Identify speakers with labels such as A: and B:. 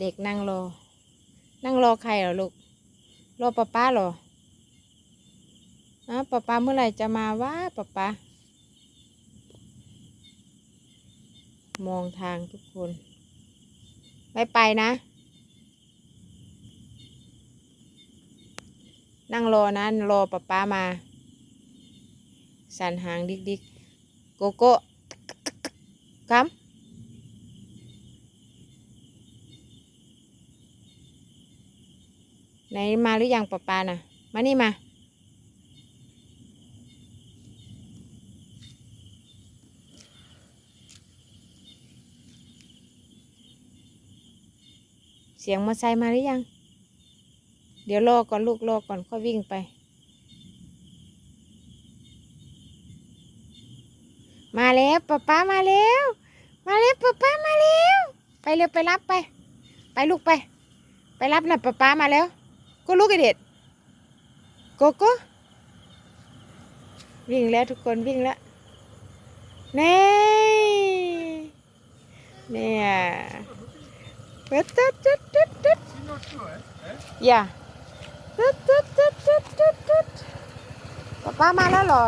A: เด็กนั่งรอ นั่งรอใครเหรอลูก รอป้าป้าเหรออ้าป้าป้าเมื่อไหร่จะมาวะป้าป้ามองทางทุกคนไม่ไปนะ นั่งรอนะรอป้าป้ามา สันหางดิกดิกโกโก้ครับ ไหนมาหรือยังป้าป้าน่ะ มานี่มา เสียงมอไซค์มาหรือยัง เดี๋ยวรอก่อนลูกรอก่อนค่อยวิ่งไป มาแล้วป๊าป๊ามาแล้ว มาแล้วป๊าป๊ามาแล้ว ไปเร็วไปรับไป ไปลูกไป ไปรับนะป๊าป๊ามาแล้ว ก็ลุกไอเด็ดโกโก้วิ่งแล้วทุกคนวิ่งแล้วเน่เนี่ยตึ๊ดตึ๊ดตึ๊ดตึ๊ดตึ๊ดอย่าตึ๊ดตึ๊ดตึ๊ดตึ๊ดตึ๊ดตึ๊ดป๊าป๊ามาแล้วเหรอ